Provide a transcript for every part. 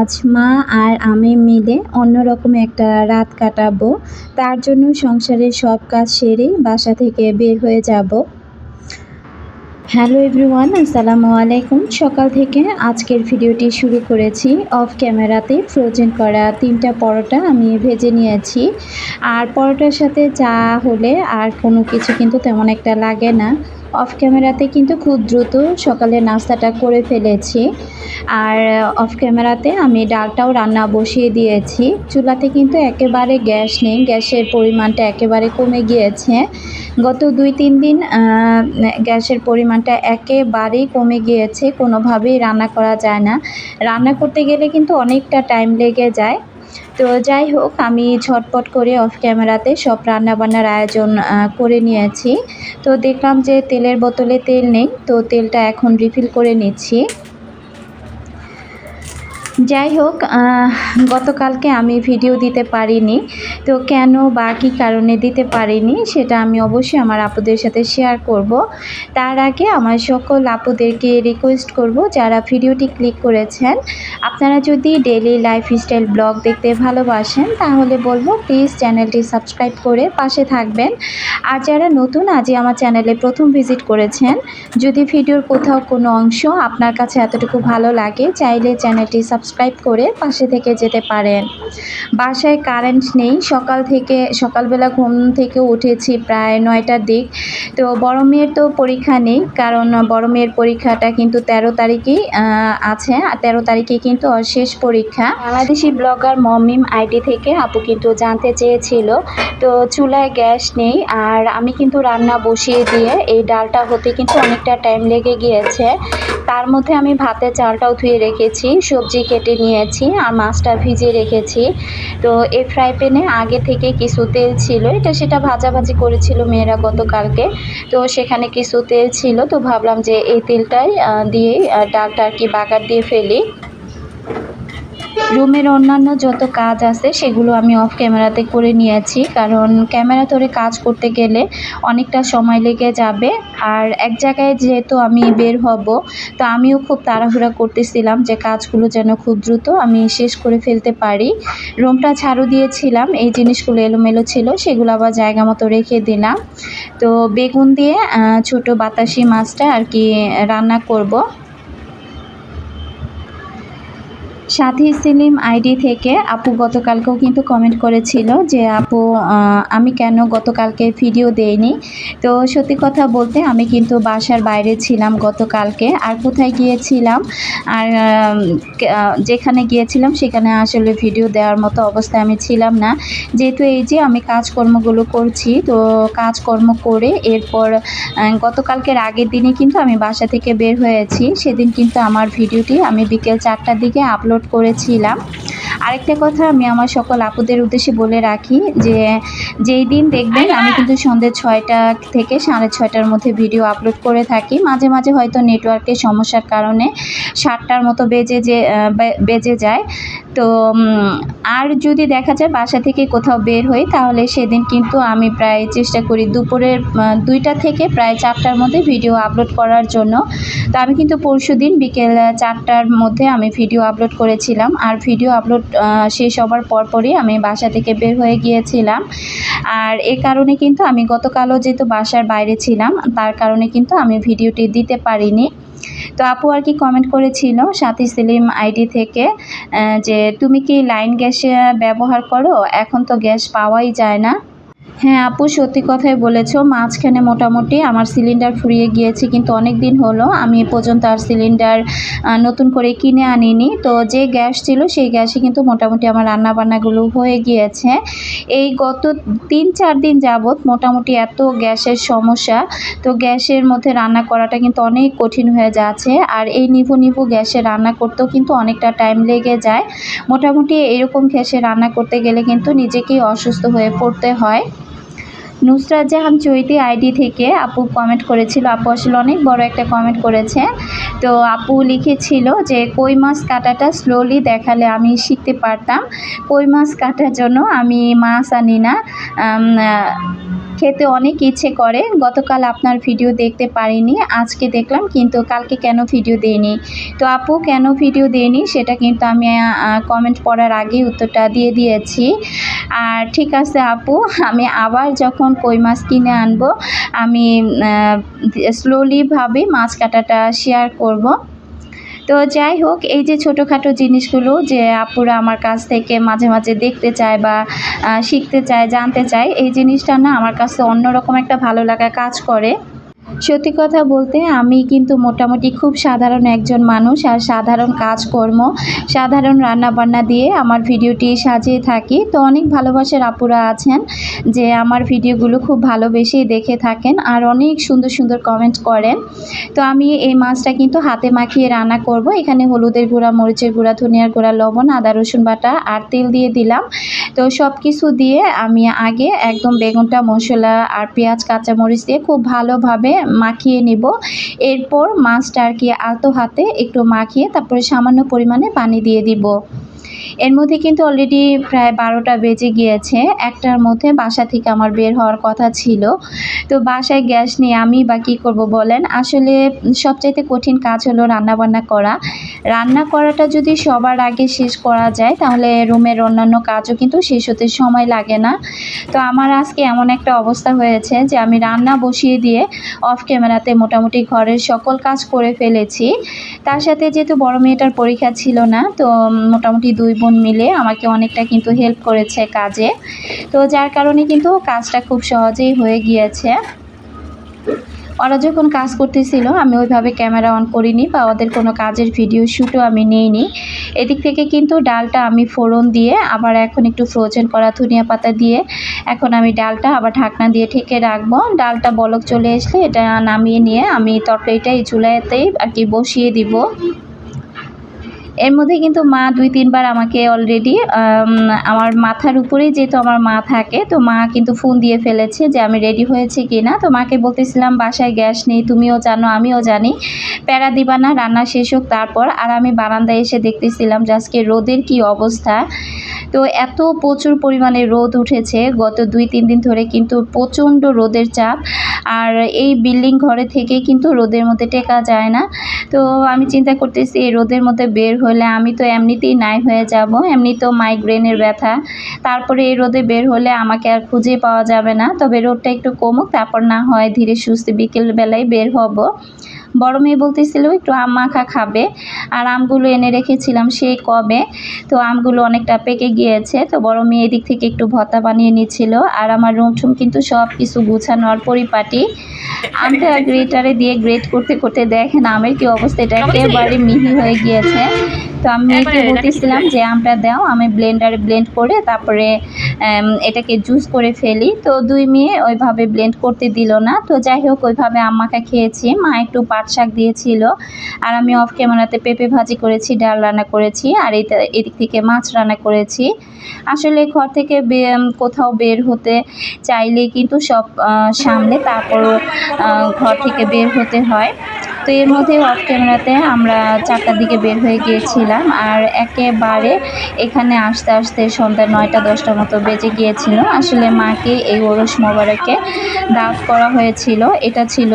আজ মা আর আমি মিলে অন্যরকম একটা রাত কাটাবো। তার জন্য সংসারের সব কাজ সেরে বাসা থেকে বের হয়ে যাব। হ্যালো এভরিওয়ান, আসসালামু আলাইকুম। সকাল থেকে আজকের ভিডিওটি শুরু করেছি। অফ ক্যামেরাতে ফ্রোজেন করা তিনটা পরোটা আমি ভেজে নিয়েছি। আর পরোটার সাথে চা হলে আর কোনো কিছু কিন্তু তেমন একটা লাগে না। অফ ক্যামেরাতে কিন্তু খুব দ্রুত সকালে নাস্তাটা করে ফেলেছি। আর অফ ক্যামেরাতে আমি ডালটাও রান্না বসিয়ে দিয়েছি। চুলাতে কিন্তু একেবারে গ্যাস নেই, গ্যাসের পরিমাণটা একেবারে কমে গিয়েছে। গত দুই, তিন দিন গ্যাসের পরিমাণটা একেবারেই কমে গিয়েছে, কোনোভাবেই রান্না করা যায় না। রান্না করতে গেলে কিন্তু অনেকটা টাইম লেগে যায়। তো যাই হোক, আমি ঝটপট করে অফ ক্যামেরাতে সব রান্নাবান্নার আয়োজন করে নিয়েছি। তো দেখলাম যে তেলের বোতলে তেল নেই, তো তেলটা এখন রিফিল করে নিচ্ছি। যাই হোক গতকালকে আমি ভিডিও দিতে পারিনি। তো কেন বা কী কারণে দিতে পারিনি, সেটা আমি অবশ্যই আমার আপুদের সাথে শেয়ার করব। তার আগে আমার সকল আপুদেরকে রিকোয়েস্ট করব, যারা ভিডিওটি ক্লিক করেছেন, আপনারা যদি ডেলি লাইফস্টাইল ব্লগ দেখতে ভালোবাসেন, তাহলে বলব প্লিজ চ্যানেলটি সাবস্ক্রাইব করে পাশে থাকবেন। আর যারা নতুন আজই আমার চ্যানেলে প্রথম ভিজিট করেছেন, যদি ভিডিওর কোথাও কোনো অংশ আপনার কাছে এতটুকু ভালো লাগে, চাইলে চ্যানেলটি সাবস্ক্রাইব করে পাশে থেকে যেতে পারেন। বাসায় কারেন্ট নেই। সকাল থেকে, সকালবেলা ঘুম থেকে উঠেছি প্রায় নয়টার দিক। তো বড় মেয়ের তো পরীক্ষা নেই, কারণ বড় মেয়ের পরীক্ষাটা কিন্তু তেরো তারিখেই আছে। আর তেরো তারিখে কিন্তু শেষ পরীক্ষা। বাংলাদেশি ব্লগার মমিম আইডি থেকে আপু কিন্তু জানতে চেয়েছিল। তো চুলায় গ্যাস নেই। আর আমি কিন্তু রান্না বসিয়ে দিয়ে এই ডালটা হতে কিন্তু অনেকটা টাইম লেগে গিয়েছে। তার মধ্যে আমি ভাতের চালটাও ধুয়ে রেখেছি, সবজি কেটে নিয়েছি আর মাছটা ভিজিয়ে রেখেছি। তো এই ফ্রাই প্যানে আগে থেকে কিছু তেল ছিল, এটা সেটা ভাজাভাজি করেছিল মেয়েরা গতকালকে। তো সেখানে কিছু তেল ছিল, তো ভাবলাম যে এই তেলটাই দিয়ে ডালটা আর কি বাগার দিয়ে ফেলি। রুমের অন্যান্য যত কাজ আছে, সেগুলো আমি অফ ক্যামেরাতে করে নিয়েছি। কারণ ক্যামেরা ধরে কাজ করতে গেলে অনেকটা সময় লেগে যাবে। আর এক জায়গায় যেহেতু আমি বের হব, তো আমিও খুব তাড়াহুড়া করতেছিলাম যে কাজগুলো যেন খুব দ্রুত আমি শেষ করে ফেলতে পারি। রুমটা ছাড়ু দিয়েছিলাম, এই জিনিসগুলো এলোমেলো ছিল, সেগুলো আবার জায়গা মতো রেখে দিলাম। তো বেগুন দিয়ে ছোট বাতাসি মাছটা আর কি, রান্না করব। সাথী সেলিম আইডি থেকে আপু গতকালকেও কিন্তু কমেন্ট করেছিল যে, আপু আমি কেন গতকালকে ভিডিও দেইনি? তো সত্যি কথা বলতে আমি কিন্তু বাসার বাইরে ছিলাম গতকালকে, আর কোথায় গিয়েছিলাম? আর যেখানে গিয়েছিলাম সেখানে আসলে ভিডিও দেওয়ার মতো অবস্থায় আমি ছিলাম না। যেহেতু এই যে আমি কাজকর্মগুলো করছি, তো কাজকর্ম করে এরপর গতকালকের আগের দিনে কিন্তু আমি বাসা থেকে বের হয়েছি। সেদিন কিন্তু আমার ভিডিওটি আমি বিকেল চারটার দিকে আপলোড আপলোড করেছিলাম। আরেকটা কথা আমি আমার সকল আপুদের উদ্দেশ্যে বলে রাখি যে, যেই দিন দেখবেন, আমি কিন্তু সন্ধ্যে ছয়টা থেকে সাড়ে ছয়টার মধ্যে ভিডিও আপলোড করে থাকি। মাঝে মাঝে হয়তো নেটওয়ার্কের সমস্যার কারণে সাতটার মতো বেজে যে বেজে যায়। তো আর যদি দেখা যায় বাসা থেকে কোথাও বের হই, তাহলে সেদিন কিন্তু আমি প্রায় চেষ্টা করি দুপুরের দুইটা থেকে প্রায় চারটার মধ্যে ভিডিও আপলোড করার জন্য। তো আমি কিন্তু পরশু দিন বিকেল চারটার মধ্যে আমি ভিডিও আপলোড করেছিলাম। আর ভিডিও আপলোড শেষ হবার পরপরই আমি বাসা থেকে বের হয়ে গিয়েছিলাম। আর এ কারণে কিন্তু আমি গতকালও যেহেতু বাসার বাইরে ছিলাম, তার কারণে কিন্তু আমি ভিডিওটি দিতে পারিনি। তো আপু আর কি কমেন্ট করেছিল? সাথী সেলিম আইডি থেকে যে তুমি কি লাইন গ্যাস ব্যবহার করো? এখন তো গ্যাস পাওয়াই যায় না। হ্যাঁ আপু, সত্যি কথাই বলেছ। মাঝখানে মোটামুটি আমার সিলিন্ডার ফুরিয়ে গিয়েছে, কিন্তু অনেক দিন হলো। আমি এ পর্যন্ত আর সিলিন্ডার নতুন করে কিনে আনিনি। তো যে গ্যাস ছিল, সেই গ্যাসে কিন্তু মোটামুটি আমার রান্নাবান্নাগুলো হয়ে গিয়েছে। এই গত তিন, চার দিন যাবৎ মোটামুটি এত গ্যাসের সমস্যা। তো গ্যাসের মধ্যে রান্না করাটা কিন্তু অনেক কঠিন হয়ে যাচ্ছে। আর এই নিভু নিভু গ্যাসে রান্না করতেও কিন্তু অনেকটা টাইম লেগে যায়। মোটামুটি এরকম গ্যাসে রান্না করতে গেলে কিন্তু নিজেকেই অসুস্থ হয়ে পড়তে হয়। নুসরাত জাহান চৈতি আইডি থেকে আপু কমেন্ট করেছিল। আপু আসলে অনেক বড় একটা কমেন্ট করেছে। তো আপু লিখেছিল যে, কই মাছ কাটাটা স্লোলি দেখালে আমি শিখতে পারতাম। কই মাছ কাটার জন্য আমি মাছ আনি না। খেতে অনেক ইচ্ছে করে। গতকাল আপনার ভিডিও দেখতে পারিনি, আজকে দেখলাম কিন্তু কালকে কেন ভিডিও দেয়নি তো আপু কেন ভিডিও দিইনি সেটা কিন্তু আমি কমেন্ট পড়ার আগেই উত্তরটা দিয়ে দিয়েছি। আর ঠিক আছে আপু, আমি আবার যখন কই মাছ কিনে আনব, আমি স্লোলিভাবে মাছ কাটাটা শেয়ার করব। তো যাই হোক, এই যে ছোটোখাটো জিনিসগুলো যে আপুরা আমার কাছ থেকে মাঝে মাঝে দেখতে চায় বা শিখতে চায়, জানতে চায়, এই জিনিসটা না আমার কাছে অন্যরকম একটা ভালো লাগা কাজ করে। সত্যি কথা বলতে আমি কিন্তু মোটামুটি খুব সাধারণ একজন মানুষ আর সাধারণ কাজকর্ম, সাধারণ রান্নাবান্না দিয়ে আমার ভিডিওটি সাজিয়ে থাকি। তো অনেক ভালোবাসার আপুরা আছেন যে আমার ভিডিওগুলো খুব ভালোবেসে দেখে থাকেন আর অনেক সুন্দর সুন্দর কমেন্ট করেন। তো আমি এই মাছটা কিন্তু হাতে মাখিয়ে রান্না করব। এখানে হলুদের গুঁড়া, মরিচের গুঁড়া, ধনিয়ার গুঁড়া, লবণ, আদা, রসুন বাটা আর তেল দিয়ে দিলাম। তো সব কিছু দিয়ে আমি আগে একদম বেগুনটা, মশলা আর পেঁয়াজ, কাঁচামরিচ দিয়ে খুব ভালোভাবে মাখিয়ে নিব। এরপর মাছটা আর কি আলতো হাতে একটু মাখিয়ে তারপরে সামান্য পরিমাণে পানি দিয়ে দিব। এর মধ্যে কিন্তু অলরেডি প্রায় বারোটা বেজে গিয়েছে। একটার মধ্যে বাসা থেকে আমার বের হওয়ার কথা ছিল। তো বাসায় গ্যাস নিয়ে আমি বা কী করব বলেন? আসলে সবচাইতে কঠিন কাজ হলো রান্নাবান্না করা। রান্না করাটা যদি সবার আগে শেষ করা যায়, তাহলে রুমের অন্যান্য কাজও কিন্তু শেষ হতে সময় লাগে না। তো আমার আজকে এমন একটা অবস্থা হয়েছে যে আমি রান্না বসিয়ে দিয়ে অফ ক্যামেরাতে মোটামুটি ঘরের সকল কাজ করে ফেলেছি। তার সাথে যেহেতু বড় মেয়েটার পরীক্ষা ছিল না, তো মোটামুটি দুই বোন মিলে আমাকে অনেকটা কিন্তু হেল্প করেছে কাজে। তো যার কারণে কিন্তু কাজটা খুব সহজেই হয়ে গিয়েছে। ওরা যখন কাজ করতেছিল, আমি ওইভাবে ক্যামেরা অন করিনি বা ওদের কোনো কাজের ভিডিও শ্যুটও আমি নিইনি। এদিক থেকে কিন্তু ডালটা আমি ফোড়ন দিয়ে, আবার এখন একটু ফ্রোজেন করা ধনিয়া পাতা দিয়ে, এখন আমি ডালটা আবার ঢাকনা দিয়ে ঠেকে রাখব। ডালটা বলক চলে আসলে এটা নামিয়ে নিয়ে আমি তরকারিটা এই চুলাতেই আর কি বসিয়ে দিব। এর মধ্যে কিন্তু মা দুই, তিনবার আমাকে অলরেডি আমার মাথার উপরেই যেহেতু আমার মা থাকে, তো মা কিন্তু ফোন দিয়ে ফেলেছে যে আমি রেডি হয়েছে কি না তো মাকে বলতেছিলাম, বাসায় গ্যাস নেই, তুমিও জানো, আমিও জানি। প্যারা দিবা না, রান্না শেষ হোক তারপর। আর আমি বারান্দায় এসে দেখতেছিলাম যে আজকে রোদের কি অবস্থা। তো এত প্রচুর পরিমাণে রোদ উঠেছে গত দুই, তিন দিন ধরে কিন্তু প্রচণ্ড রোদের চাপ। আর এই বিল্ডিং ঘরে থেকে কিন্তু রোদের মধ্যে টেকা যায় না। তো আমি চিন্তা করতেছি এই রোদের মধ্যে বের হলে আমি তো এমনিতেই নাই হয়ে যাব, এমনি তো মাইগ্রেনের ব্যথা। তারপরে এই রোদে বের হলে আমাকে আর খুঁজে পাওয়া যাবে না। তবে রোদটা একটু কমুক, তারপর না হয় ধীরে সুস্থ বিকেলবেলায় বের হব। বড় মেয়ে বলতেছিল একটু আম মাখা খাবে। আর আমগুলো এনে রেখেছিলাম সেই কবে। তো আমগুলো অনেকটা পেকে গিয়েছে। তো বড় মেয়ে এদিক থেকে একটু ভত্তা বানিয়ে নিচ্ছিল। আর আমার রুম ঠুম কিন্তু সব কিছু গুছানো আর পরিপাটি। আমটা গ্রেটারে দিয়ে গ্রেট করতে করতে দেখেন আমের কি অবস্থা এটা একেবারে মিহি হয়ে গিয়েছে। তো আমি মেয়েকে বলতেছিলাম যে আমটা দাও আমি ব্লেন্ডারে ব্লেন্ড করে তারপরে এটাকে জুস করে ফেলি। তো দুই মেয়ে ওইভাবে ব্লেন্ড করতে দিল না। তো যাই হোক ওইভাবে আম মাখা খেয়েছি। মা একটু পাট শাক দিয়েছিল। আর আমি অফ ক্যামেরাতে পেঁপে ভাজি করেছি, ডাল রান্না করেছি, আর এটা এদিক থেকে মাছ রান্না করেছি। আসলে ঘর থেকে কোথাও বের হতে চাইলে কিন্তু সব সামনে তারপর ঘর থেকে বের হতে হয়। তো এর মধ্যে অফ ক্যামেরাতে আমরা চারটার দিকে বের হয়ে গিয়েছিলাম, আর একেবারে এখানে আসতে আসতে সন্ধ্যা নয়টা দশটার মতো বেজে গিয়েছিল। আসলে মাকে এই ওরস মোবারকে দাওয়াত করা হয়েছিল। এটা ছিল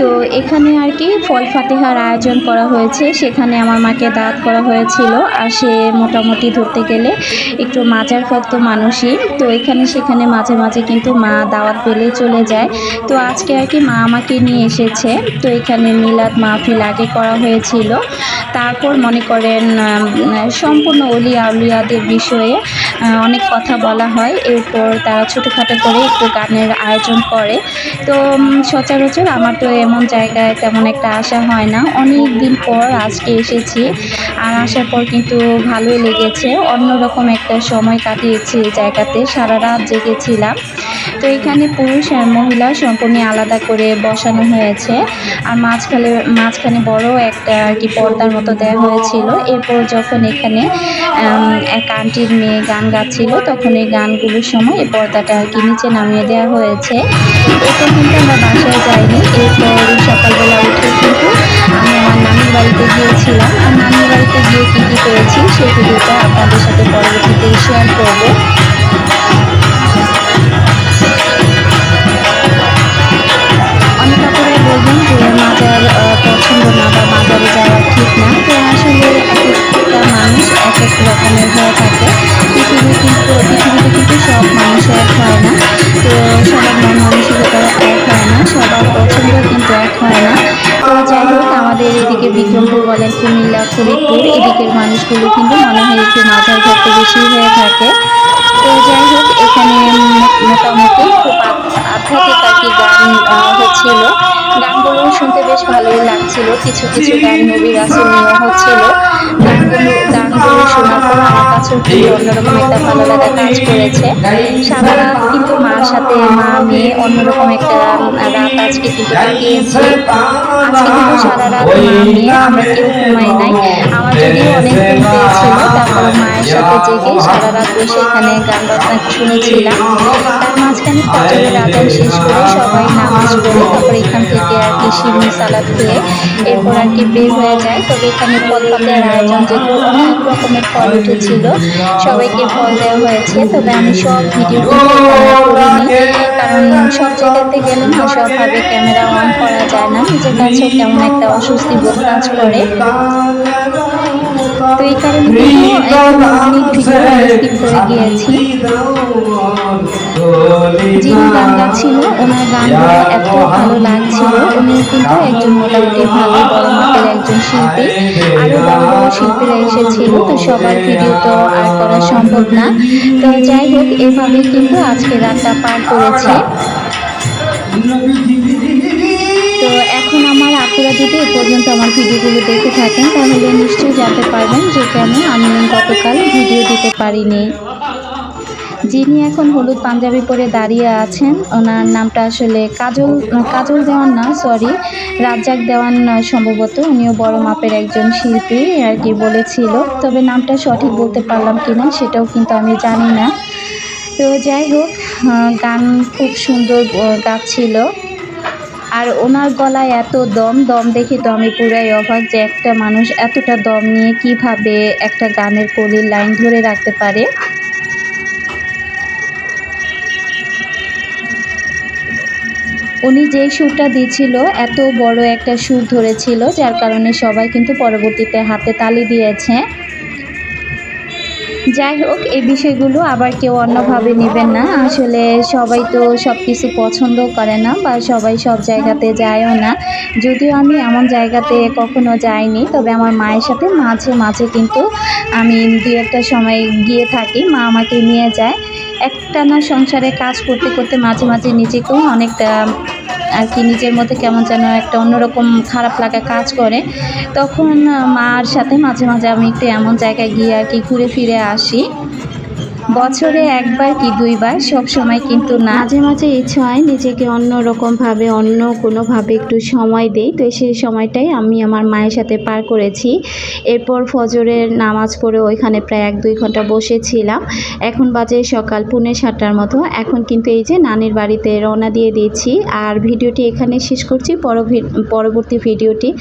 তো এখানে আর কি ফল ফাতেহার আয়োজন করা হয়েছে। সেখানে আমার মাকে দাঁত করা হয়েছিল। আর সে মোটামুটি ধরতে গেলে একটু মাজার ভক্ত মানুষই। তো এখানে সেখানে মাঝে মাঝে কিন্তু মা দাওয়াত পেলে চলে যায়। তো আজকে আর কি মা আমাকে নিয়ে এসেছে। তো এখানে মিলাদ মাহফিল আগে করা হয়েছিল। তারপর মনে করেন সম্পূর্ণ অলি আউলিয়াদের বিষয়ে অনেক কথা বলা হয়। এরপর তারা ছোটোখাটো করে একটু গানের আয়োজন করে। তো সচরাচর আমার তো এমন জায়গায় তেমন একটা আসা হয় না। অনেক দিন পর আজকে এসেছি। আর আসার পর কিন্তু ভালোই লেগেছে। অন্যরকম একটা সময় কাটিয়েছি এই জায়গাতে। সারা রাত জেগেছিলাম। তো এখানে পুরুষ আর মহিলা সম্পূর্ণ আলাদা করে বসানো হয়েছে। আর মাঝখানে মাঝখানে বড় একটা আর কি পর্দার মতো দেওয়া হয়েছিল। এরপর যখন এখানে এক আন্টির মেয়ে গান গাচ্ছিল, তখন এই গানগুলোর সময় এই পর্দাটা আর কি নিচে নামিয়ে দেওয়া হয়েছে। এরপর কিন্তু আমরা বাসায় যাইনি। এরপর সকালবেলা উঠে কিন্তু আমি আমার নানির বাড়িতে গিয়েছিলাম। আর নানির বাড়িতে গিয়ে কী কী করেছি সেই ভিডিওটা আপনাদের সাথে পরবর্তীতে শেয়ার করব। এদিকে বিক্রমপুর বলেন কুমিল্লা ফরিদপুর এদিকের মানুষগুলো কিন্তু মনে হয় একটু মাথার ঘাটতে বেশি হয়ে থাকে তো যাই হোক এখানে মোটামুটি খুব আধ্যাত্মিক আর কি গান হচ্ছিল গানগুলো শুনতে বেশ ভালোই লাগছিল। কিছু কিছু গান নবী নিয়েও হচ্ছিল। গানগুলো গানগুলো শোনার পর আমার কাছেও কিন্তু অন্যরকম একটা ভালো লাগা কাজ করেছে। সারা রাত কিন্তু মার সাথে মা, মেয়ে অন্যরকম একটা রাত আজকে কিন্তু কাটিয়েছি। আজকে কিন্তু সারা রাত মা, মেয়ে আমরা কেউ ঘুমাই নাই। আমার যদিও অনেক ঘুম পেয়েছিল, তারপর মায়ের সাথে জেগে সারা রাত বসে এখানে গান বাজনা শুনেছিলাম। মাঝখানে ফজরের আজান শেষ করে সবাই নামাজ পড়ে তারপরে এখান থেকে আর কি শিরনি সালাদ খেয়ে এরপর আর কি বের হয়ে যায়। তবে এখানে ফল আয়োজন যেহেতু অনেক রকমের ফল উঠেছিল, সবাইকে ফল দেওয়া হয়েছে। তবে আমি সব ভিডিও করিনি, কারণ সব জায়গাতে গেলে না সবভাবে ক্যামেরা অন করা যায় না। নিজের কাছেও কেমন একটা অস্বস্তি বোধ কাজ করে। তো এই কারণে গিয়েছি যিনি গান গাচ্ছিল ওনার গানগুলো এত ভালো লাগছিল উনি কিন্তু একজন মোটামুটি ভালো বড় মাপের একজন শিল্পী আরও বড় বড় শিল্পীরা এসেছিল তো সবার ভিডিও তো আর করা সম্ভব না তো যাই হোক এভাবে কিন্তু আজকে রাতটা পার করেছে তো আমার যদি এ পর্যন্ত আমার ভিডিওগুলো দেখে থাকেন, তাহলে নিশ্চয়ই জানতে পারবেন যে কেন আমি গতকাল ভিডিও দিতে পারিনি। যিনি এখন হলুদ পাঞ্জাবি পরে দাঁড়িয়ে আছেন, ওনার নামটা আসলে কাজল কাজল দেওয়ান না সরি রাজ্জাক দেওয়ান সম্ভবত, উনিও বড় মাপের একজন শিল্পী আর কি বলেছিল। তবে নামটা সঠিক বলতে পারলাম কিনা সেটাও কিন্তু আমি জানি না। তো যাই হোক গান খুব সুন্দর গাচ্ছিল। আর ওনার গলায় এত দম দম দেখে তো আমি পুরাই অবাক যে একটা মানুষ এতটা দম নিয়ে কীভাবে একটা গানের কলির লাইন ধরে রাখতে পারে। উনি যেই সুরটা দিয়েছিল এত বড় একটা সুর ধরেছিল, যার কারণে সবাই কিন্তু পরবর্তীতে হাতে তালি দিয়েছে। যাই হোক, এই বিষয়গুলো আবার কেউ অন্যভাবে নেবেন না। আসলে সবাই তো সব কিছু পছন্দ করে না বা সবাই সব জায়গাতে যায়ও না। যদিও আমি এমন জায়গাতে কখনো যাইনি, তবে আমার মায়ের সাথে মাঝে মাঝে কিন্তু আমি দু একটা সময় গিয়ে থাকি, মা আমাকে নিয়ে যায়। একটানা সংসারে কাজ করতে করতে মাঝে মাঝে নিজেকেও অনেকটা আর কি নিজের মধ্যে কেমন যেন একটা অন্যরকম খারাপ লাগা কাজ করে। তখন মার সাথে মাঝে মাঝে আমি একটু এমন জায়গায় গিয়ে আর কি ঘুরে ফিরে আসি। বছরে একবার কি দুইবার? সব সময় কিন্তু না। মাঝে মাঝে ইচ্ছা হয় নিজেকে অন্য রকমভাবে অন্য কোনোভাবে একটু সময় দেই। তো সেই সময়টাই আমি আমার মায়ের সাথে পার করেছি। এরপর ফজরের নামাজ পড়ে ওইখানে প্রায় এক দুই ঘণ্টা বসেছিলাম। এখন বাজে সকাল পুনে সাতটার মতো। এখন কিন্তু এই যে নানির বাড়িতে রওনা দিয়ে দিয়েছি। আর ভিডিওটি এখানে শেষ করছি। পরবি- পরবর্তী ভিডিওটি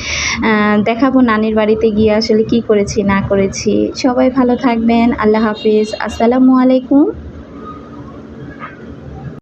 দেখাবো নানির বাড়িতে গিয়ে আসলে কি করেছি, না করেছি। সবাই ভালো থাকবেন। আল্লাহ হাফিজ। আসসালামু আলাইকুম।